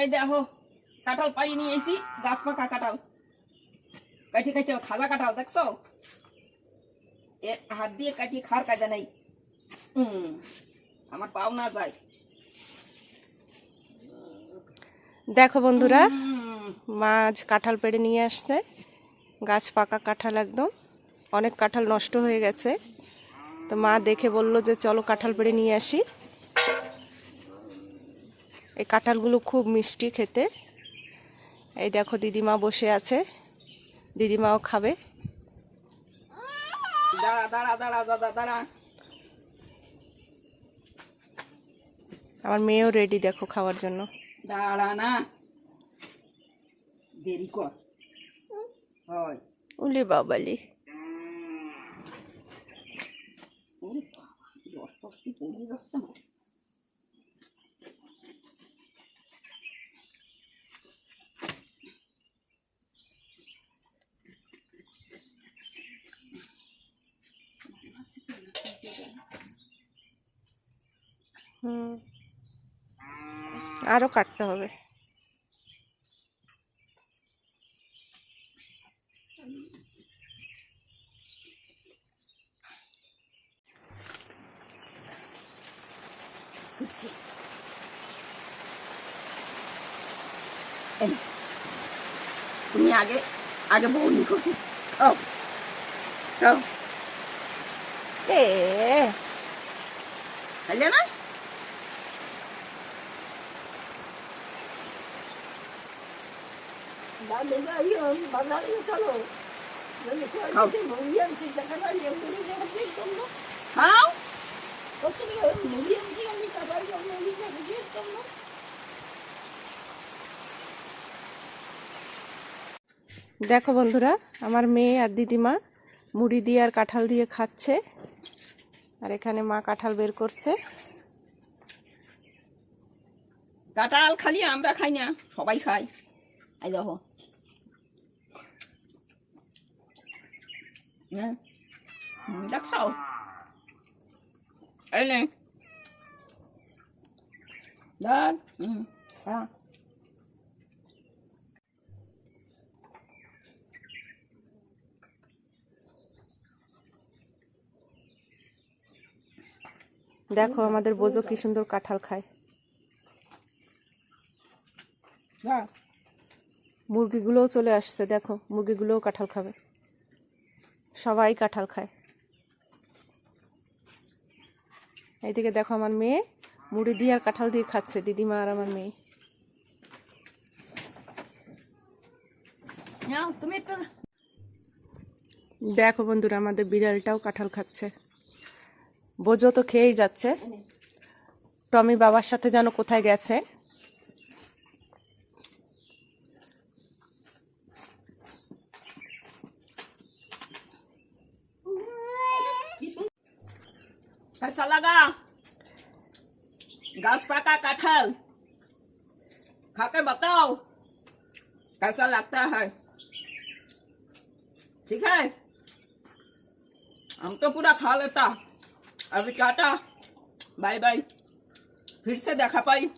এই দেখো কাঁঠাল পাড়ি নিয়ে এসি গাছ পাকা কাঁঠাল। কাটি খাইতে খাজা কাঁঠাল দেখছ? এ হাত দিয়ে কাটিয়ে খার কাজে নেই। হুম আমার পাও না যায়। দেখো বন্ধুরা মাছ কাঁঠাল পেড়ে নিয়ে আসছে। গাছ পাকা কাঁঠাল একদম। অনেক কাঁঠাল নষ্ট হয়ে গেছে। তো মা দেখে বলল যে চলো কাঁঠাল পেড়ে নিয়ে আসি। এই কাঁঠালগুলো খুব মিষ্টি খেতে। এই দেখো দিদিমা বসে আছে। দিদিমাও খাবে। আমার মেয়েও রেডি দেখো খাওয়ার জন্য। দাঁড়া না। দেরি কর। উলি বাবালি। যাচ্ছে হুম আরও কাটতে হবে এই নাও। তুমি আগে আগে বৌনি করো ও ও এ খাইলে না দেখো বন্ধুরা, আমার মেয়ে আর দিদিমা মুড়ি দিয়ে আর কাঁঠাল দিয়ে খাচ্ছে। আর এখানে মা কাঁঠাল বের করছে। কাঁঠাল খালি আমরা খাই না, সবাই খাই এই দেখো হ্যাঁ দেখছ এই নে ধর হুম খা। দেখো আমাদের বোঝো কি সুন্দর কাঁঠাল খায়। মুরগিগুলোও চলে আসছে দেখো মুরগিগুলোও কাঁঠাল খাবে। সবাই কাঁঠাল খায়। এইদিকে দেখো আমার মেয়ে মুড়ি দিয়ে আর কাঁঠাল দিয়ে খাচ্ছে দিদিমা আর আমার মেয়ে। দেখো বন্ধুরা আমাদের বিড়ালটাও কাঁঠাল খাচ্ছে। বোঝো তো খেয়েই যাচ্ছে। টমি বাবার সাথে যেন কোথায় গেছে। कैसा लगा। घास पका कटहल खा के बताओ कैसा लगता है। ठीक है? हम तो पूरा खा लेता। अभी काटा बाय बाय। फिर से देखा पाई।